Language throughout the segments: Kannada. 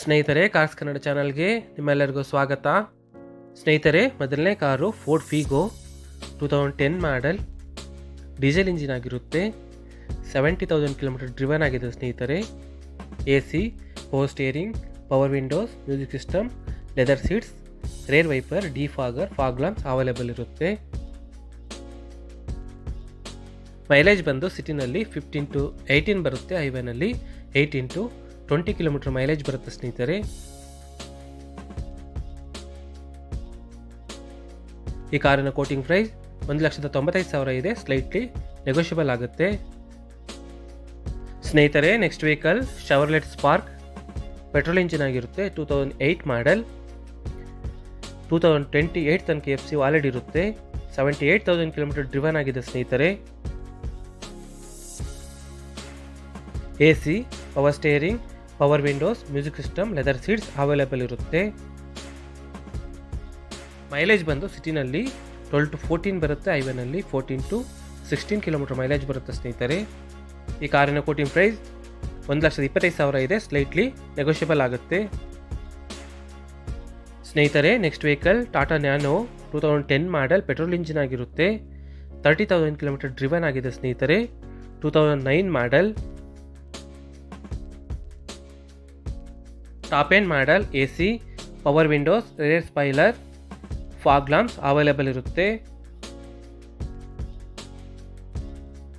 ಸ್ನೇಹಿತರೆ ಕಾರ್ಸ್ ಕನ್ನಡ ಚಾನಲ್ಗೆ ನಿಮ್ಮೆಲ್ಲರಿಗೂ ಸ್ವಾಗತ. ಸ್ನೇಹಿತರೆ, ಮೊದಲನೇ car Ford Figo two thousand ten model diesel engine ಆಗಿರುತ್ತೆ. ಸೆವೆಂಟಿ ತೌಸಂಡ್ ಕಿಲೋಮೀಟರ್ ಡ್ರಿವನ್ ಆಗಿದೆ ಸ್ನೇಹಿತರೆ. A C power steering power windows music system leather seats rear wiper defogger fog lamps available ಇರುತ್ತೆ. ಮೈಲೇಜ್ ಬಂದು ಸಿಟಿನಲ್ಲಿ ಫಿಫ್ಟೀನ್ ಟು ಏಯ್ಟೀನ್ ಬರುತ್ತೆ ಹೈವೇನಲ್ಲಿ eighteen to twenty kilometre mileage ಬರುತ್ತೆ ಸ್ನೇಹಿತರೆ. ಈ ಕಾರಿನ ಕೋಟಿಂಗ್ ಪ್ರೈಸ್ ಒಂದು ಲಕ್ಷದ ತೊಂಬತ್ತೈದು ಸಾವಿರ ಇದೆ. ಸ್ಲೈಟ್ಲಿ ನೆಗೋಷಿಯಬಲ್ ಆಗುತ್ತೆ. ಸ್ನೇಹಿತರೆ next vehicle Chevrolet spark petrol engine ಆಗಿರುತ್ತೆ. Two thousand eight model two thousand twenty eight ತನಕ ಎಫ್ ಸಿ ವಾಲೆಡ್ ಇರುತ್ತೆ. Seventy eight thousand kilometre driven ಆಗಿದೆ ಸ್ನೇಹಿತರೆ. A C power steering power windows, music system, leather seats available ಇರುತ್ತೆ. ಮೈಲೇಜ್ ಬಂದು ಸಿಟಿನಲ್ಲಿ ಟ್ವೆಲ್ ಟು ಫೋರ್ಟೀನ್ ಬರುತ್ತೆ, ಹೈವೇನಲ್ಲಿ fourteen to sixteen kilometre mileage ಬರುತ್ತೆ ಸ್ನೇಹಿತರೆ. ಈ ಕಾರಿನ ಕೋಟಿಂಗ್ ಪ್ರೈಸ್ ಒಂದು ಲಕ್ಷದ ಇಪ್ಪತ್ತೈದು ಸಾವಿರ ಇದೆ ಸ್ಲೈಟ್ಲಿ ನೆಗೋಷಿಯಬಲ್ ಆಗುತ್ತೆ. ಸ್ನೇಹಿತರೆ next vehicle Tata Nano two thousand ten model petrol engine ಆಗಿರುತ್ತೆ. ತರ್ಟಿ ತೌಸಂಡ್ ಕಿಲೋಮೀಟರ್ ಡ್ರಿವನ್ ಆಗಿದೆ ಸ್ನೇಹಿತರೆ. Two thousand nine model top end model A C power windows rear spoiler fog lamps available ಇರುತ್ತೆ.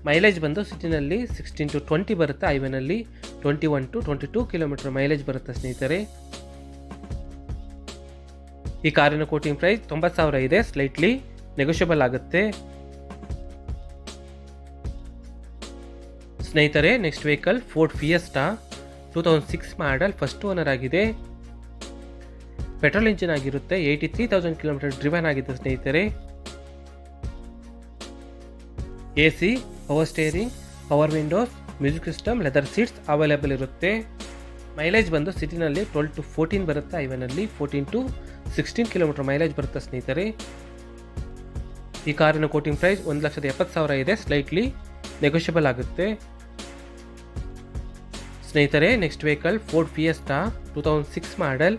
ಮೈಲೇಜ್ ಬಂದು ಸಿಟಿನಲ್ಲಿ ಸಿಕ್ಸ್ಟೀನ್ ಟು ಟ್ವೆಂಟಿ ಬರುತ್ತೆ ಹೈವೇನಲ್ಲಿ twenty one to twenty two kilometre mileage ಬರುತ್ತೆ ಸ್ನೇಹಿತರೆ. ಈ ಕಾರಿನ ಕೋಟಿಂಗ್ ಪ್ರೈಸ್ ತೊಂಬತ್ತು ಸಾವಿರ ಇದೆ ಸ್ಲೈಟ್ಲಿ ನೆಗೋಷಿಯಬಲ್ ಆಗುತ್ತೆ. ಸ್ನೇಹಿತರೆ next vehicle Ford Fiesta two thousand six model first owner ಆಗಿದೆ. ಪೆಟ್ರೋಲ್ ಇಂಜಿನ್ ಆಗಿರುತ್ತೆ eighty three thousand kilometre driven ಆಗಿದೆ ಸ್ನೇಹಿತರೆ. A C power steering power windows music system leather seats available ಇರುತ್ತೆ. ಮೈಲೇಜ್ ಬಂದು ಸಿಟಿನಲ್ಲಿ ಟ್ವೆಲ್ ಟು ಫೋರ್ಟೀನ್ ಬರುತ್ತೆ ಐವನಲ್ಲಿ fourteen to sixteen kilometre mileage ಬರುತ್ತೆ ಸ್ನೇಹಿತರೆ. ಈ ಕಾರಿನ ಕೋಟಿಂಗ್ ಪ್ರೈಸ್ ಒಂದು ಲಕ್ಷದ ಎಪ್ಪತ್ತು ಸಾವಿರ ಇದೆ ಸ್ಲೈಟ್ಲಿ ನೆಗೋಷಿಯಬಲ್ ಆಗುತ್ತೆ. ಸ್ನೇಹಿತರೆ next vehicle Ford Fiesta two thousand six model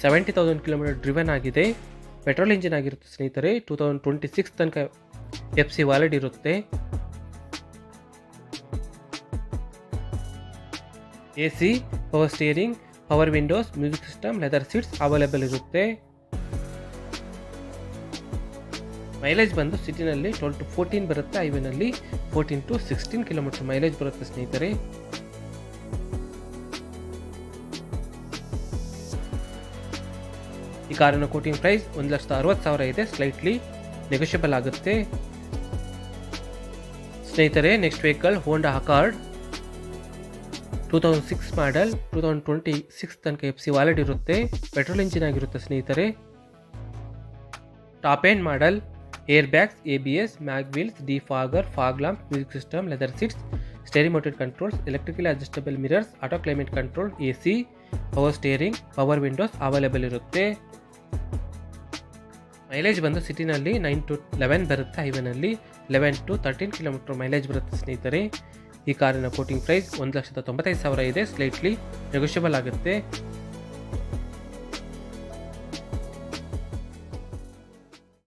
seventy thousand kilometre driven ಆಗಿದೆ. ಪೆಟ್ರೋಲ್ ಇಂಜಿನ್ ಆಗಿರುತ್ತೆ ಸ್ನೇಹಿತರೆ ಟೂ ತೌಸಂಡ್ ಟ್ವೆಂಟಿ ಸಿಕ್ಸ್ ತನಕ ಎಫ್ ಸಿ ವಾಲೆಡ್ ಇರುತ್ತೆ. A C power steering power windows music system leather seats available ಇರುತ್ತೆ. ಮೈಲೇಜ್ ಬಂದು ಸಿಟಿನಲ್ಲಿ ಟ್ವೆಲ್ ಟು ಫೋರ್ಟೀನ್ ಬರುತ್ತೆ ಹೈವೇನಲ್ಲಿ fourteen to sixteen kilometre mileage ಬರುತ್ತೆ ಸ್ನೇಹಿತರೆ. ಈ ಕಾರಿನ ಕೋಟಿಂಗ್ ಪ್ರೈಸ್ ಒಂದು ಲಕ್ಷದ ಅರವತ್ತು ಸಾವಿರ ಇದೆ ಸ್ಲೈಟ್ಲಿ ನೆಗೋಷಿಯಬಲ್ ಆಗುತ್ತೆ. ಸ್ನೇಹಿತರೆ next vehicle Honda Accord two thousand six model two thousand twenty six ತನಕ ಎಫ್ ಸಿ ವಾಲೆಡ್ ಇರುತ್ತೆ ಪೆಟ್ರೋಲ್ ಇಂಜಿನ್ ಆಗಿರುತ್ತೆ ಸ್ನೇಹಿತರೆ. Top end model air bags A B S mag wheels defogger fog lamp music system leather seats steering mounted controls electrical adjustable mirrors auto climate control A C power steering power windows available ಇರುತ್ತೆ. ಮೈಲೇಜ್ ಬಂದು ಸಿಟಿನಲ್ಲಿ ನೈನ್ ಟು ಲೆವೆನ್ ಬರುತ್ತೆ ಹೈವೇನಲ್ಲಿ eleven to thirteen kilometre mileage ಬರುತ್ತೆ ಸ್ನೇಹಿತರೆ. ಈ ಕಾರಿನ ಕೋಟಿಂಗ್ ಪ್ರೈಸ್ ಒಂದು ಲಕ್ಷದ ತೊಂಬತ್ತೈದು ಸಾವಿರ ಇದೆ. ಸ್ಲೈಟ್ಲಿ ನೆಗೋಷಿಯಬಲ್ ಆಗುತ್ತೆ.